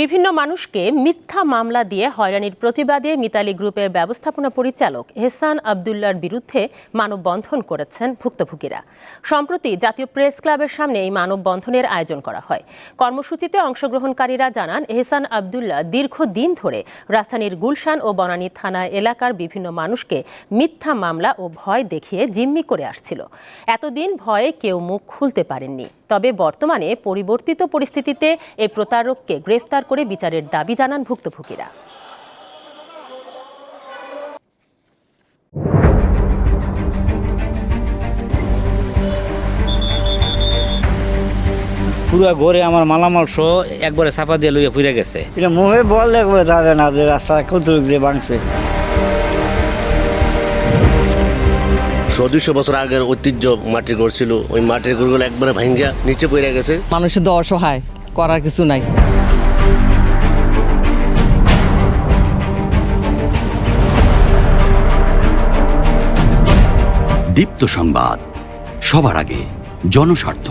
বিভিন্ন মানুষকে মিথ্যা মামলা দিয়ে হয়রানির প্রতিবাদে মিতালি গ্রুপের ব্যবস্থাপনা পরিচালক এহসান আবদুল্লার বিরুদ্ধে মানববন্ধন করেছেন ভুক্তভোগীরা। সম্প্রতি জাতীয় প্রেস ক্লাবের সামনে এই মানববন্ধনের আয়োজন করা হয়। কর্মসূচিতে অংশগ্রহণকারীরা জানান এহসান আবদুল্লাহ দীর্ঘদিন ধরে রাজধানীর গুলশান ও বনানী থানা এলাকার বিভিন্ন মানুষকে মিথ্যা মামলা ও ভয় দেখিয়ে জিম্মি করে আসছিল। এতদিন ভয়ে কেউ মুখ খুলতে পারেননি। তবে বর্তমানে পরিবর্তিত পরিস্থিতিতে এই প্রতারককে গ্রেফতার করে বিচারের দাবি জানান ভুক্তভোগীরা। পুরো ঘরে আমার মালামাল সহ একবারে চাপা দিয়ে লইয়া ফুরে গেছে। এটা মুখে বললে করে যাবে না যে রাস্তা কতটুক যে ভাঙছে। দুইশো বছর আগের ঐতিহ্য মাটির ঘর ছিল ওই মাটির ঘরগুলো একবারে ভাঙ্গা নিচে পড়ে গেছে। মানুষের তো অসহায় করার কিছু নাই। দীপ্ত সংবাদ সবার আগে জনস্বার্থ।